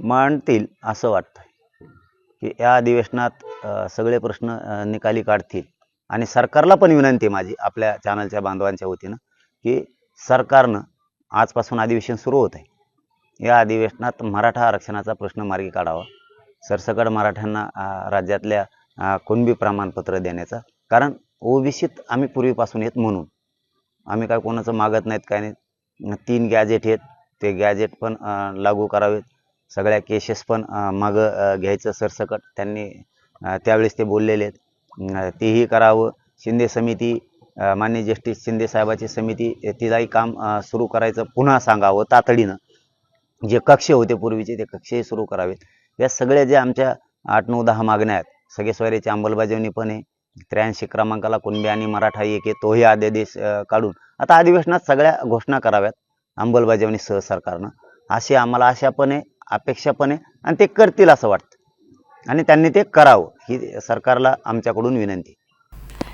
मांडतील असं वाटतं की या अधिवेशनात सगळे प्रश्न निकाली काढतील. आणि सरकारला पण विनंती आहे माझी आपल्या चॅनलच्या बांधवांच्या वतीनं की सरकारनं आजपासून अधिवेशन सुरू होत आहे या अधिवेशनात मराठा आरक्षणाचा प्रश्न मार्गी काढावा. सरसकट मराठ्यांना राज्यातल्या कुणबी प्रमाणपत्र देण्याचा. कारण ओबीसीत आम्ही पूर्वीपासून येत म्हणून. आम्ही काय कोणाचं मागत नाहीत काय नाही तीन गॅजेट आहेत. ते गॅजेट पण लागू करावेत. सगळ्या केसेस पण मागं घ्यायचं सरसकट. त्यांनी त्यावेळेस ते बोललेले आहेत. तेही करावं. शिंदे समिती मान्य जस्टिस शिंदे साहेबाची समिती तिलाही काम सुरू करायचं पुन्हा सांगावं तातडीनं. जे कक्ष होते पूर्वीचे ते कक्षही सुरू करावेत. या सगळ्या ज्या आमच्या आठ नऊ दहा मागण्या आहेत सगळे अंमलबजावणी पण आहे. त्र्याऐंशी क्रमांकाला कुणबी आणि मराठा एक आहे तोही अध्यादेश काढून. आता अधिवेशनात सगळ्या घोषणा कराव्यात अंमलबजावणी सह सरकारनं. अशी आम्हाला आशा पण आहे. अपेक्षा पण आहे आणि ते करतील असं वाटतं. आणि त्यांनी ते करावं. ही सरकारला आमच्याकडून विनंती.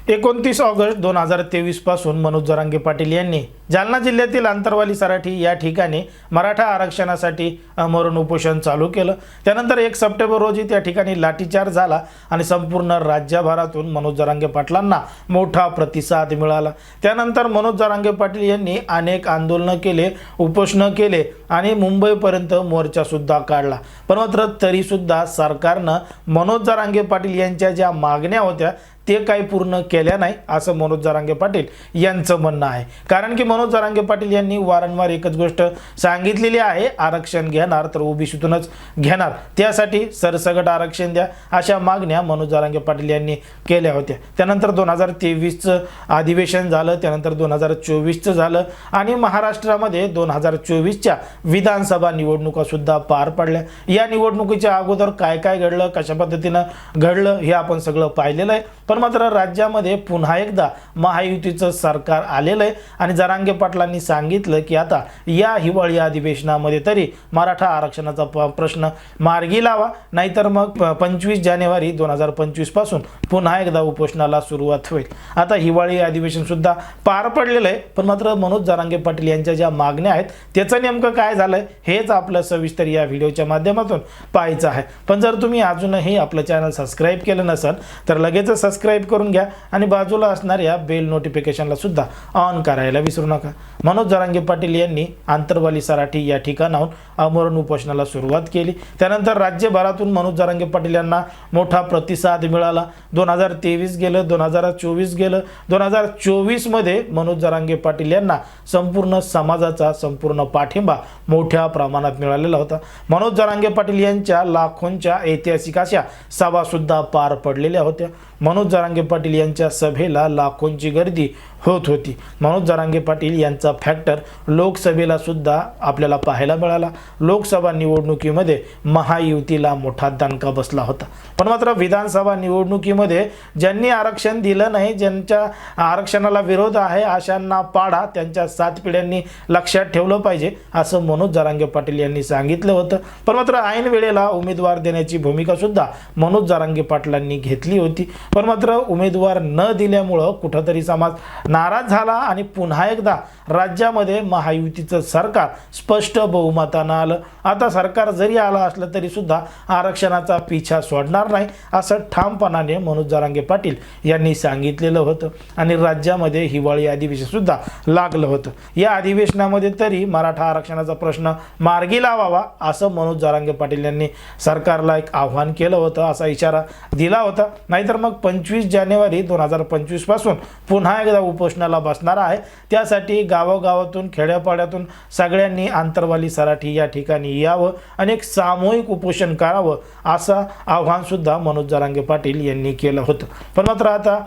एकोणतीस ऑगस्ट दोन हजार तेवीसपासून मनोज जरांगे पाटील यांनी जालना जिल्ह्यातील आंतरवाली सराठी या ठिकाणी मराठा आरक्षणासाठी अमरण उपोषण चालू केलं. त्यानंतर एक सप्टेंबर रोजी त्या ठिकाणी लाठीचार झाला आणि संपूर्ण राज्यभरातून मनोज जरांगे पाटलांना मोठा प्रतिसाद मिळाला. त्यानंतर मनोज जरांगे पाटील यांनी अनेक आंदोलनं केले उपोषणं केले आणि मुंबईपर्यंत मोर्चासुद्धा काढला. पण मात्र तरीसुद्धा सरकारनं मनोज जरांगे पाटील यांच्या ज्या मागण्या होत्या ते काही पूर्ण केल्या नाही असं मनोज जरांगे पाटील यांचं म्हणणं आहे. कारण की मनोज जरांगे पाटील यांनी वारंवार एकच गोष्ट सांगितलेली आहे आरक्षण घेणार तर ओबीसीतूनच घेणार. त्यासाठी सरसगट आरक्षण द्या अशा मागण्या मनोज जरांगे पाटील यांनी केल्या होत्या. त्यानंतर दोन हजार तेवीसचं अधिवेशन झालं त्यानंतर दोन हजार चोवीसचं झालं आणि महाराष्ट्रामध्ये दोन हजार चोवीसच्या विधानसभा निवडणुकासुद्धा पार पडल्या. या निवडणुकीच्या अगोदर काय काय घडलं कशा पद्धतीनं घडलं हे आपण सगळं पाहिलेलं आहे. पण मात्र राज्यामध्ये पुन्हा एकदा महायुतीचं सरकार आलेलं आहे आणि जरांगे पाटलांनी सांगितलं की आता या हिवाळी अधिवेशनामध्ये तरी मराठा आरक्षणाचा प- प्रश्न मार्गी लावा. नाहीतर मग पंचवीस जानेवारी दोन हजार पंचवीसपासून पुन्हा एकदा उपोषणाला सुरुवात होईल. आता हिवाळी अधिवेशन सुद्धा पार पडलेलं आहे. पण मात्र मनोज जरांगे पाटील यांच्या ज्या मागण्या आहेत त्याचं नेमकं काय झालंय हेच आपलं सविस्तर या व्हिडिओच्या माध्यमातून पाहायचं आहे. पण जर तुम्ही अजूनही आपलं चॅनल सबस्क्राईब केलं नसेल तर लगेच सबस्क्राईब करून घ्या आणि बाजूला असणाऱ्या बेल नोटिफिकेशनला सुद्धा ऑन करायला विसरू नका. मनोज जरांगे पाटील यांनी आंतरवाली सराठी या ठिकाणाहून आमरण उपोषणाला सुरुवात केली. त्यानंतर राज्यभरातून मनोज जरांगे पाटील यांना मोठा प्रतिसाद मिळाला. दोन हजार तेवीस गेलं दोन हजार चोवीस गेलं. दोन हजार चोवीसमध्ये मनोज जरांगे पाटील यांना संपूर्ण समाजाचा संपूर्ण पाठिंबा मोठ्या प्रमाणात मिळालेला होता. मनोज जरांगे पाटील यांच्या लाखोंच्या ऐतिहासिक अशा सभासुद्धा पार पडलेल्या होत्या. मनोज जरांगे पाटील यांच्या सभेला लाखोंची गर्दी होत होती. मनोज जरांगे पाटील यांचा फॅक्टर लोकसभेला सुद्धा आपल्याला पाहायला मिळाला. लोकसभा निवडणुकीमध्ये महायुतीला मोठा दणका बसला होता. पण मात्र विधानसभा निवडणुकीमध्ये ज्यांनी आरक्षण दिलं नाही ज्यांच्या आरक्षणाला विरोध आहे अशांना पाडा त्यांच्या सात पिढ्यांनी लक्षात ठेवलं पाहिजे असं मनोज जरांगे पाटील यांनी सांगितलं होतं. पण मात्र ऐन वेळेला उमेदवार देण्याची भूमिका सुद्धा मनोज जरांगे पाटलांनी घेतली होती. पण मात्र उमेदवार न दिल्यामुळं कुठंतरी समाज नाराज झाला आणि पुन्हा एकदा राज्यामध्ये महायुतीचं सरकार स्पष्ट बहुमतानं आलं. आता सरकार जरी आलं असलं तरीसुद्धा आरक्षणाचा पिछा सोडणार नाही असं ठामपणाने मनोज जरांगे पाटील यांनी सांगितलेलं होतं. आणि राज्यामध्ये हिवाळी अधिवेशनसुद्धा लागलं होतं. या अधिवेशनामध्ये तरी मराठा आरक्षणाचा प्रश्न मार्गी लावावा असं मनोज जरांगे पाटील यांनी सरकारला एक आव्हान केलं होतं असा इशारा दिला होता. नाहीतर मग पंचवीस जानेवारी दोन हजार पंचवीसपासून पुन्हा एकदा उप उपोषणाला बसणार आहे. त्यासाठी गावोगावातून खेड्यापाड्यातून सगळ्यांनी आंतरवाली सराठी या ठिकाणी यावं आणि एक सामूहिक उपोषण करावं असं आव्हानसुद्धा मनोज जरांगे पाटील यांनी केलं होतं. पण मात्र आता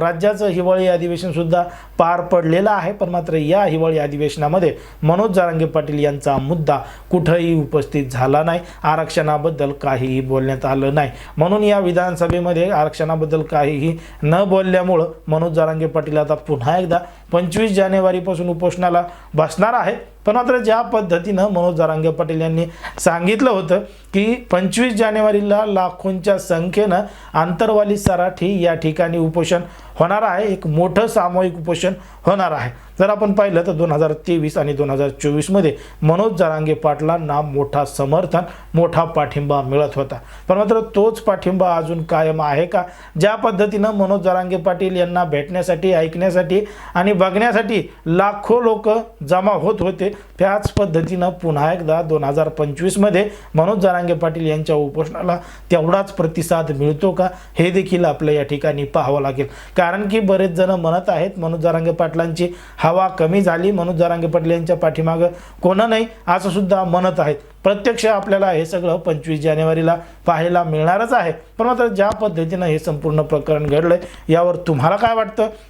राज्याचं हिवाळी अधिवेशनसुद्धा पार पडलेलं आहे. पण मात्र या हिवाळी अधिवेशनामध्ये मनोज जरांगे पाटील यांचा मुद्दा कुठंही उपस्थित झाला नाही. आरक्षणाबद्दल काहीही बोलण्यात आलं नाही. म्हणून या विधानसभेमध्ये आरक्षणाबद्दल काहीही न बोलल्यामुळं मनोज जरांगे पाटील आता पुन्हा एकदा पंचवीस जानेवारीपासून उपोषणाला बसणार आहे. पण मात्र ज्या पद्धतीनं मनोज जारांगे पाटील यांनी सांगितलं होतं की पंचवीस जानेवारीला लाखोंच्या संख्येनं आंतरवाली सराठी या ठिकाणी उपोषण होणार आहे. एक मोठं सामूहिक उपोषण होणार आहे. जर आपण पाहिलं तर दोन हजार तेवीस आणि दोन हजार चोवीसमध्ये मनोज जारांगे पाटलांना मोठा समर्थन मोठा पाठिंबा मिळत होता. पण मात्र तोच पाठिंबा अजून कायम आहे का? ज्या पद्धतीनं मनोज जारांगे पाटील यांना भेटण्यासाठी ऐकण्यासाठी आणि बघण्यासाठी लाखो लोक जमा होत होते. त्याच पद्धतीनं पुन्हा एकदा दोन हजार पंचवीसमध्ये मनोज जरांगे पाटील यांच्या उपोषणाला तेवढाच प्रतिसाद मिळतो का? हे देखील आपलं या ठिकाणी पाहावं लागेल. कारण की बरेच जण म्हणत आहेत मनोज जरांगे पाटलांची हवा कमी झाली. मनोज जरांगे पाटील यांच्या पाठीमागं कोणं नाही असं सुद्धा म्हणत आहेत. प्रत्यक्ष आपल्याला हे सगळं पंचवीस जानेवारीला पाहायला मिळणारच आहे. पण मात्र ज्या पद्धतीनं हे संपूर्ण प्रकरण घडलंय यावर तुम्हाला काय वाटतं?